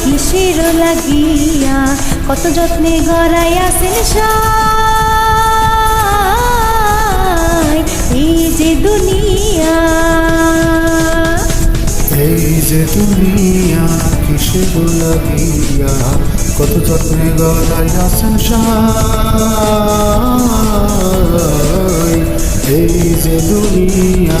কিসের লাগিয়া, কত যত্নে গড়াইয়াছেন সাই এই যে দুনিয়া। এই যে দুনিয়া কিসে লাগিয়া, কত যত্নে গলাইয়াছেন সাই এই যে দুনিয়া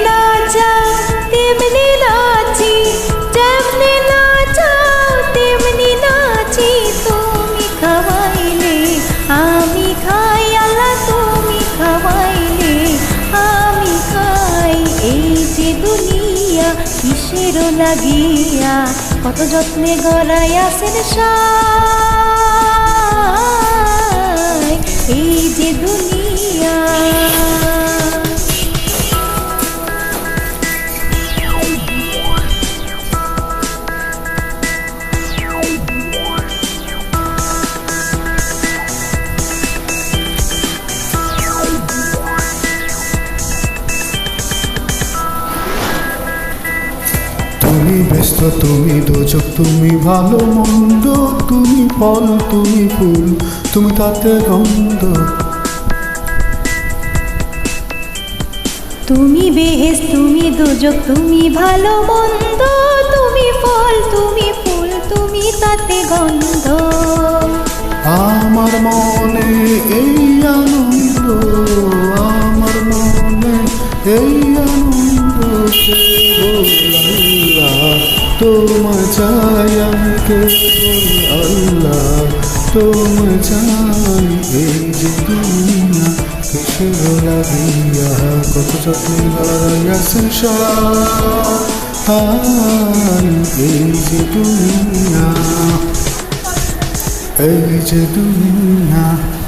কিসের লাগিয়া কত যত্নে গড়াইয়াছেন সাই ব্যস্ত তুমি দোজক তুমি ভালো মন্দ তুমি ফল তুমি ফুল তুমি তাতে গন্ধ। তুমি বেহেস তুমি দুজক তুমি ভালো মন্দ তুমি ফল তুমি ফুল তুমি তাতে গন্ধ। আমার মনে এই আল্লাহ তোমার চাই আল্লাহ? তোমার চাই এই যে দুনিয়া? কিসের লাগিয়া কত যত্নে লাগাইয়াছেন সাই এই যে দুনিয়া, এই যে দুনিয়া